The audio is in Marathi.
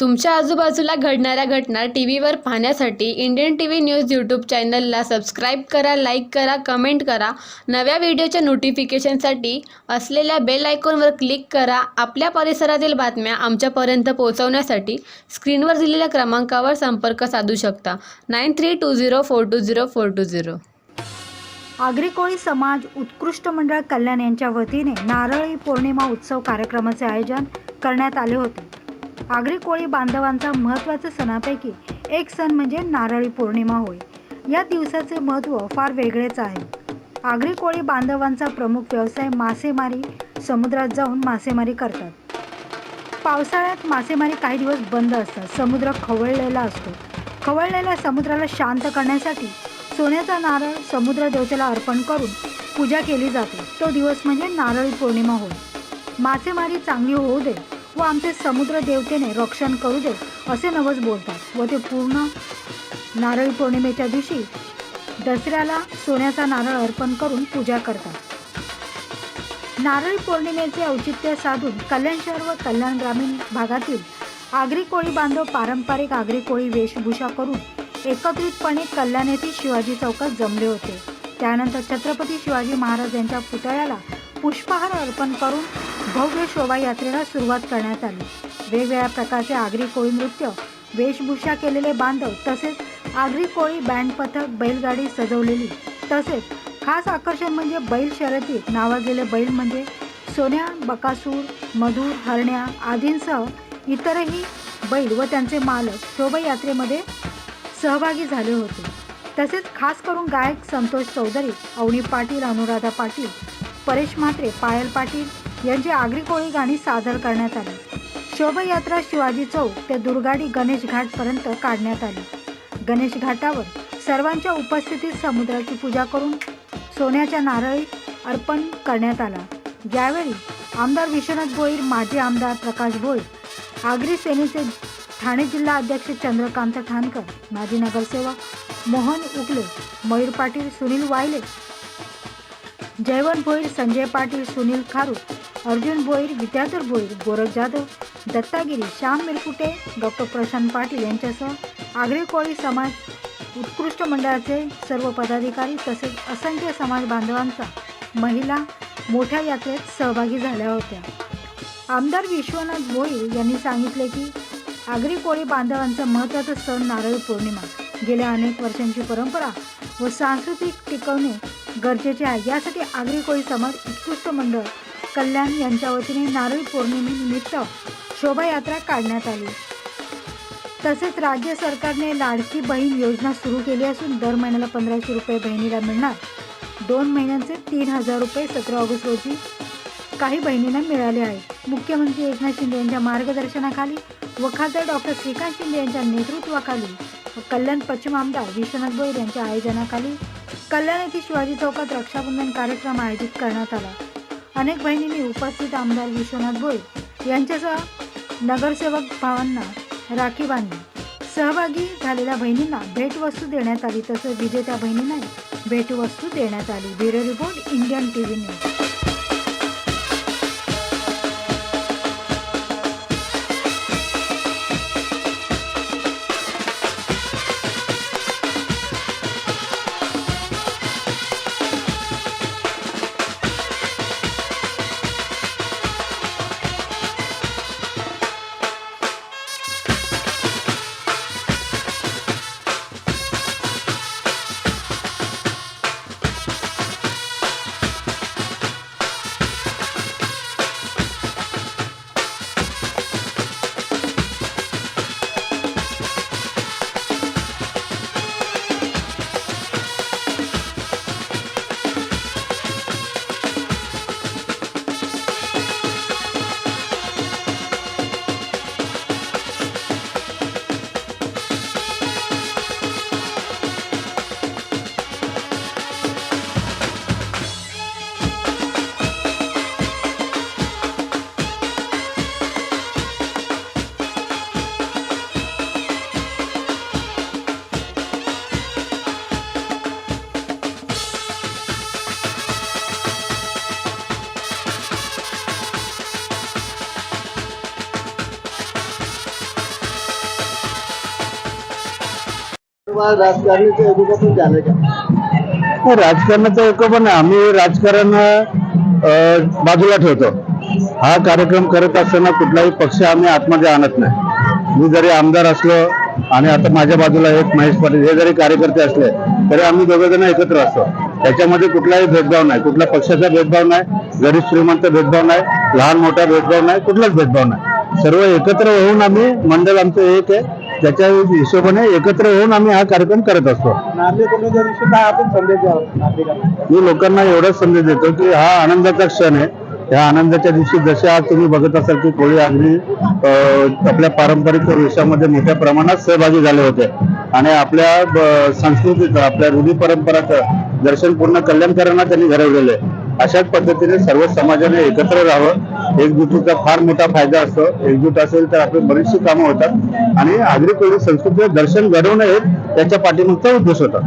तुमच्या आजूबाजूला घडणाऱ्या घटना टी व्हीवर पाहण्यासाठी Indian T V news YouTube चॅनलला सबस्क्राईब करा लाईक करा कमेंट करा. नव्या व्हिडिओच्या नोटिफिकेशनसाठी असलेल्या बेल आयकॉनवर क्लिक करा. आपल्या परिसरातील बातम्या आमच्यापर्यंत पोहोचवण्यासाठी स्क्रीनवर दिलेल्या क्रमांकावर संपर्क साधू शकता. Nine three two zero four two zero four two zero. Agri Koli समाज उत्कृष्ट मंडळ कल्याण यांच्या वतीने नारळी पौर्णिमा उत्सव कार्यक्रमाचे आयोजन करण्यात आले होते. आगरी कोळी बांधवांचा महत्त्वाच्या सणापैकी एक सण म्हणजे नारळी पौर्णिमा होय. या दिवसाचे महत्त्व फार वेगळेच आहे. आगरी कोळी बांधवांचा प्रमुख व्यवसाय मासेमारी समुद्रात जाऊन मासेमारी करतात. पावसाळ्यात मासेमारी काही दिवस बंद असतात. समुद्र खवळलेला असतो. खवळलेल्या समुद्राला शांत करण्यासाठी सोन्याचा नारळ समुद्र देवतेला अर्पण करून पूजा केली जाते. तो दिवस म्हणजे नारळी पौर्णिमा होय. मासेमारी चांगली होऊ दे. व आमचे समुद्र देवतेने रक्षण करू दे असे नवस बोलतात. व ते पूर्ण नारळी पौर्णिमेच्या दिवशी दसऱ्याला सोन्याचा नारळ अर्पण करून पूजा करतात. नारळी पौर्णिमेचे औचित्य साधून कल्याण शहर व कल्याण ग्रामीण भागातील आगरी कोळी बांधव पारंपरिक आगरी कोळी वेशभूषा करून एकत्रितपणे कल्याण येथील शिवाजी चौकात जमले होते. त्यानंतर छत्रपती शिवाजी महाराज यांच्या पुतळ्याला पुष्पहार अर्पण करून भव्य शोभायात्रेला सुरुवात करण्यात आली. वेगवेगळ्या प्रकारचे आगरी कोळी नृत्य वेशभूषा केलेले बांधव तसेच आगरी कोळी बँड पथक बैलगाडी सजवलेली. तसेच खास आकर्षण म्हणजे बैल शर्यतीत नावाजलेले बैल म्हणजे सोन्या बकासूर मधुर हरण्या आदींसह इतरही बैल व त्यांचे मालक शोभायात्रेमध्ये सहभागी झाले होते. तसेच खास करून गायक संतोष चौधरी अवनी पाटील अनुराधा पाटील परेश म्हात्रे पायल पाटील यांची आगरी कोळी गाणी सादर करण्यात आली. शोभायात्रा शिवाजी चौक ते दुर्गाडी गणेश घाटपर्यंत काढण्यात आली. गणेश घाटावर सर्वांच्या उपस्थितीत समुद्राची पूजा करून सोन्याच्या नारळी अर्पण करण्यात आला. यावेळी आमदार विश्वनाथ भोईर माजी आमदार प्रकाश भोईर आगरी सेनेचे ठाणे जिल्हा अध्यक्ष चंद्रकांत ठाणकर माजी नगरसेवक मोहन उकले मयूर पाटील सुनील वायले जयवंत भोईर संजय पाटील सुनील खारू अर्जुन बोईर विद्याधर बोईर गोरख जाधव दत्तागिरी श्याम मिरकुटे डॉक्टर प्रशांत पाटील यांच्यासह आगरी कोळी समाज उत्कृष्ट मंडळाचे सर्व पदाधिकारी तसेच असंख्य समाज बांधवांचा महिला मोठ्या यात्रेत सहभागी झाल्या होत्या. आमदार विश्वनाथ भोईर यांनी सांगितले की आगरी कोळी बांधवांचा महत्त्वाचा सण नारळी पौर्णिमा. गेल्या अनेक वर्षांची परंपरा व सांस्कृतिक टिकवणे गरजेचे आहे. यासाठी आगरी कोळी समाज उत्कृष्ट मंडळ कल्याण यांच्या वतीने नारळी पौर्णिमेनिमित्त शोभायात्रा काढण्यात आली. तसेच राज्य सरकारने लाडकी बहीण योजना सुरू केली असून दर महिन्याला पंधराशे रुपये बहिणीला मिळणार. दोन महिन्यांचे तीन हजार रुपये सतरा ऑगस्ट रोजी काही बहिणींना मिळाले आहे मुख्यमंत्री एकनाथ शिंदे यांच्या मार्गदर्शनाखाली व खासदार डॉक्टर श्रीकांत शिंदे यांच्या नेतृत्वाखाली कल्याण पश्चिम आमदार विश्वनाथ भोईर यांच्या आयोजनाखाली कल्याण येथे शिवाजी चौकात रक्षाबंधन कार्यक्रम आयोजित करण्यात आला. अनेक बहिणींनी उपस्थित आमदार विश्वनाथ भोईर यांच्यासह नगरसेवक भावांना राखी बांधली. सहभागी झालेल्या बहिणींना भेटवस्तू देण्यात आली तसंच विजेत्या बहिणींनाही भेटवस्तू देण्यात आली. Bureau report Indian T V news. राजकारणाचं एकोपासून झालं का? राजकारणाचं एकोपण आम्ही राजकारण बाजूला ठेवतो. हा कार्यक्रम करत असताना कुठलाही पक्ष आम्ही आतमध्ये आणत नाही. मी जरी आमदार असलो आणि आता माझ्या बाजूला एक महेश पाटील हे जरी कार्यकर्ते असले तरी आम्ही दोघे जण एकत्र असतो. त्याच्यामध्ये कुठलाही भेदभाव नाही. कुठल्या पक्षाचा भेदभाव नाही गरीब श्रीमंत भेदभाव नाही लहान मोठा भेदभाव नाही कुठलाच भेदभाव नाही. सर्व एकत्र होऊन आम्ही मंडळ आमचं एक आहे. त्याच्या हिशोबाने एकत्र होऊन आम्ही हा कार्यक्रम करत असतो. नातेपुण्याच्या दिवशी काय आपण संदेश द्यावा? नातेवाईकांना? मी लोकांना एवढाच संदेश देतो की हा आनंदाचा क्षण आहे. या आनंदाच्या दिवशी जसे आज तुम्ही बघत असाल की कोळी अगदी आपल्या पारंपरिक वेशामध्ये मोठ्या प्रमाणात सहभागी झाले होते. आणि आपल्या संस्कृतीचं आपल्या रूढी परंपराचं दर्शन पूर्ण कल्याणकरांना त्यांनी घडवलेलं आहे. अशाच पद्धतीने सर्व समाजाने एकत्र राहावं. एकजुटीचा फार मोठा फायदा असतो. एकजूट असेल तर आपली बरीचशी कामं होतात. आणि आगरी कोळी संस्कृतीचं दर्शन घडवणं हे त्याच्या पाठीमागचा उद्देश होता.